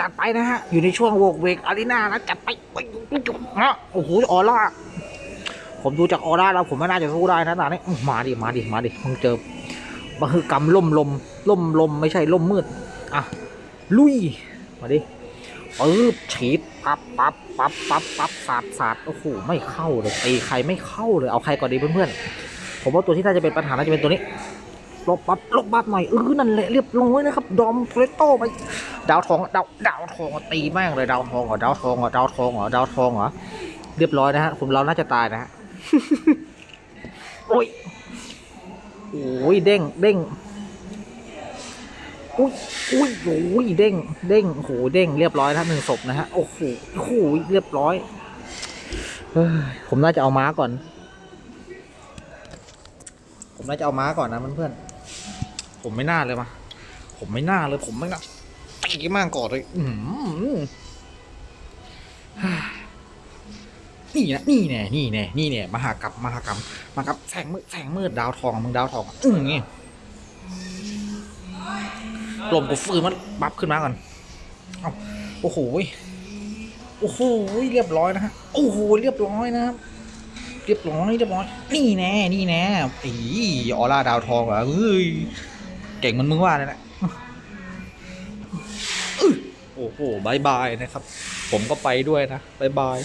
จัดไปนะฮะ อยู่ในช่วงโวกเวกอารีนานะจัดไปไปนะโอ้โหออร่าผมดูจากออร่าแล้วผมไม่น่าจะสู้ได้นะตอนนี้มาดิมาดิมาดิมึงเจอมันคือกำล่มลมล่มลมไม่ใช่ล่มมืดอะลุยมาดิปึ๊บฉีดปั๊บปั๊บปั๊บปั๊บปั๊บสาดสาดโอ้โหไม่เข้าเลยตีใครไม่เข้าเลยเอาใครก่อนดีเพื่อนๆผมว่าตัวที่น่าจะเป็นปัญหาน่าจะเป็นตัวนี้ ลบปั๊บลบปั๊บหน่อยเออนั่นแหละเรียบร้อยนะครับ ดอมเฟรโต้ไปดาวทองดาวดาวทองตีแม่งเลยดาวทองเหรอดาวทองเหรอดาวทองเหรอดาวทองเหรอเรียบร้อยนะฮะผมเราน่าจะตายนะฮะโอ้ยโอ้ยเด้งเด้งอุ้ยอุ้ยโอ้ยเด้งเด้งโอ้โหเด้งเรียบร้อยนะหนึ่งศพนะฮะโอ้โหโอ้โหเรียบร้อยเฮ้ยผมน่าจะเอาม้าก่อน ผมน่าจะเอาม้าก่อนนะเพื่อนๆ ผมไม่น่าเลยมา ผมไม่น่าเลย ผมไม่น่าตีมากก่อนเลย อือหือนี่นะนี่แน่นี่แน่นี่แน่มหากรรมมหากรรมมหากรรมแสงมืดแสงมืดดาวทองมึงดาวทองอือนี่ลมกูฟื้นมันบับขึ้นมาก่อนเอ้าโอ้โหโอ้โหเรียบร้อยนะฮะโอ้โหเรียบร้อยนะครับเรียบร้อยเรียบร้อย นี่แน่นี่แน่อีออร่าดาวทองเหรอเฮ้ย เก่งมันมึงว่าเลยแหละโอ้โหบายบายนะครับ ผมก็ไปด้วยนะบายบาย